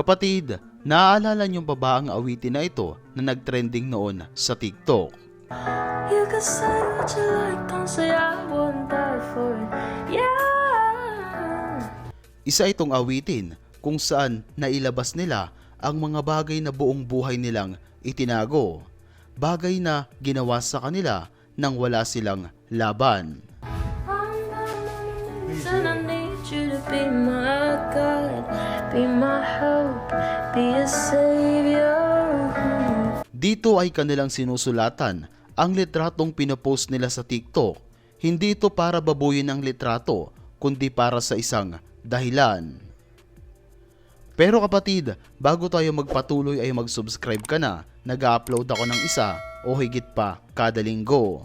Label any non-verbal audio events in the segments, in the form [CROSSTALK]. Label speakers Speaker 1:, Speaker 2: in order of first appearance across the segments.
Speaker 1: Kapatid, naaalala niyo pa ba ang awitin na ito na nagtrending noon sa TikTok?
Speaker 2: You can say what you like, don't say I wouldn't die for it. Yeah.
Speaker 1: Isa itong awitin kung saan nailabas nila ang mga bagay na buong buhay nilang itinago. Bagay na ginawa sa kanila nang wala silang laban.
Speaker 2: I'm not knees be my hope, be a savior.
Speaker 1: Dito ay kanilang sinusulatan ang litratong pinopost nila sa TikTok. Hindi ito para babuyin ang litrato, kundi para sa isang dahilan. Pero kapatid, bago tayo magpatuloy ay mag-subscribe ka na. Nag-upload ako ng isa o higit pa kada linggo.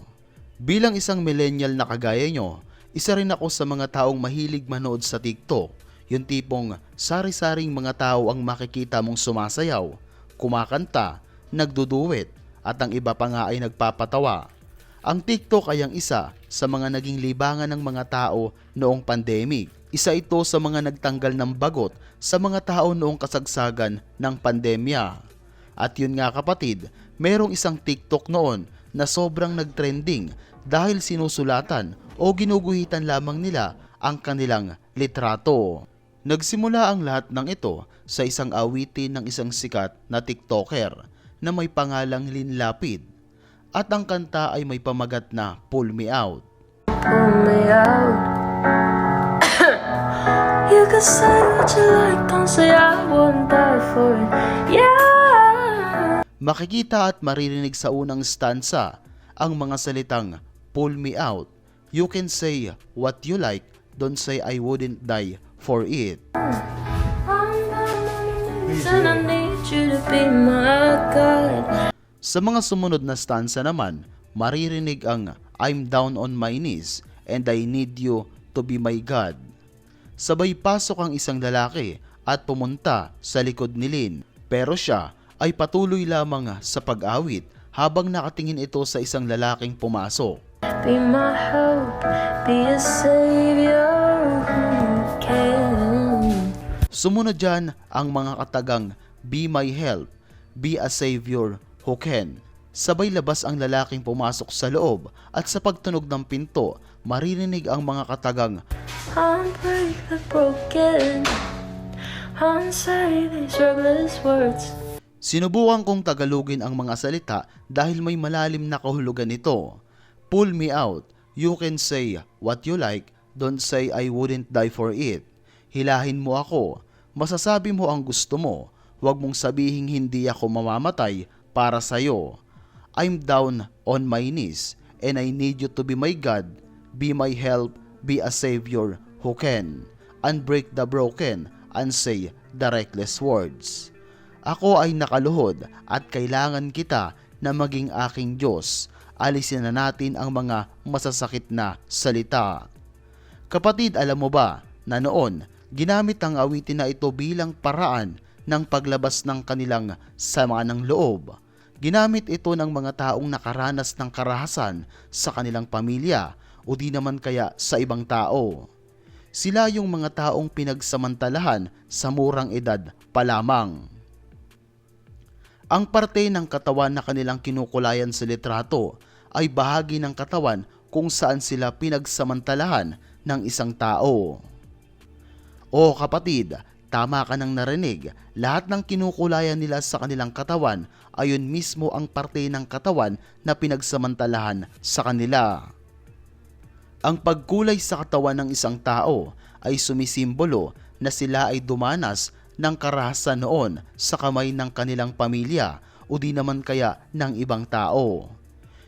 Speaker 1: Bilang isang millennial na kagaya nyo, isa rin ako sa mga taong mahilig manood sa TikTok. Yung tipong sari-saring mga tao ang makikita mong sumasayaw, kumakanta, nagduduwit, at ang iba pa nga ay nagpapatawa. Ang TikTok ay ang isa sa mga naging libangan ng mga tao noong pandemic. Isa ito sa mga nagtanggal ng bagot sa mga tao noong kasagsagan ng pandemya. At yun nga kapatid, merong isang TikTok noon na sobrang nagtrending dahil sinusulatan o ginuguhitan lamang nila ang kanilang litrato. Nagsimula ang lahat ng ito sa isang awitin ng isang sikat na TikToker na may pangalang Lin Lapid at ang kanta ay may pamagat na Pull Me Out.
Speaker 2: Pull me out. [COUGHS] you can say what you like, don't say I wouldn't die for it. Yeah.
Speaker 1: Makikita at maririnig sa unang stanza ang mga salitang Pull Me Out. You can say what you like, don't say I wouldn't die for it. Sa mga sumunod na stanza naman, maririnig ang I'm down on my knees and I need you to be my God. Sabay pasok ang isang lalaki at pumunta sa likod ni Lin pero siya ay patuloy lamang sa pag-awit habang nakatingin ito sa isang lalaking pumasok.
Speaker 2: Be my hope, be a savior
Speaker 1: Sumunod dyan ang mga katagang Be my help, be a savior who can. Sabay labas ang lalaking pumasok sa loob at sa pagtunog ng pinto, maririnig ang mga katagang
Speaker 2: Unbreak the broken. Unsay these reckless words.
Speaker 1: Sinubukan kong tagalugin ang mga salita dahil may malalim na kahulugan ito. Pull me out. You can say what you like. Don't say I wouldn't die for it. Hilahin mo ako. Masasabi mo ang gusto mo. Huwag mong sabihing hindi ako mamamatay para sa'yo. I'm down on my knees and I need you to be my God. Be my help. Be a savior who can. Unbreak the broken and say the reckless words. Ako ay nakaluhod at kailangan kita na maging aking Diyos. Alisin na natin ang mga masasakit na salita. Kapatid, alam mo ba na noon, ginamit ang awitin na ito bilang paraan ng paglabas ng kanilang sama ng loob. Ginamit ito ng mga taong nakaranas ng karahasan sa kanilang pamilya o di naman kaya sa ibang tao. Sila yung mga taong pinagsamantalahan sa murang edad pa lamang. Ang parte ng katawan na kanilang kinukulayan sa litrato ay bahagi ng katawan kung saan sila pinagsamantalahan ng isang tao. O kapatid, tama ka nang narinig, lahat ng kinukulayan nila sa kanilang katawan ayon mismo ang parte ng katawan na pinagsamantalahan sa kanila. Ang pagkulay sa katawan ng isang tao ay sumisimbolo na sila ay dumanas ng karahasan noon sa kamay ng kanilang pamilya o di naman kaya ng ibang tao.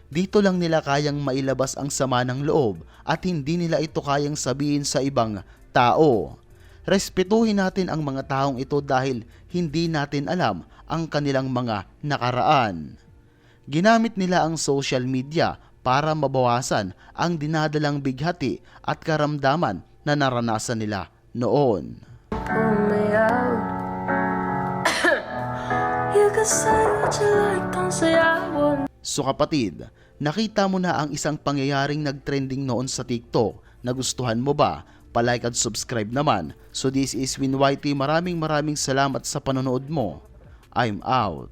Speaker 1: Dito lang nila kayang mailabas ang sama ng loob at hindi nila ito kayang sabihin sa ibang tao. Respetuhin natin ang mga taong ito dahil hindi natin alam ang kanilang mga nakaraan. Ginamit nila ang social media para mabawasan ang dinadalang bighati at karamdaman na naranasan nila noon. So kapatid, nakita mo na ang isang pangyayaring nagtrending noon sa TikTok. Nagustuhan mo ba? Palike at subscribe naman. So this is Win YT. Maraming maraming salamat sa panonood mo. I'm out.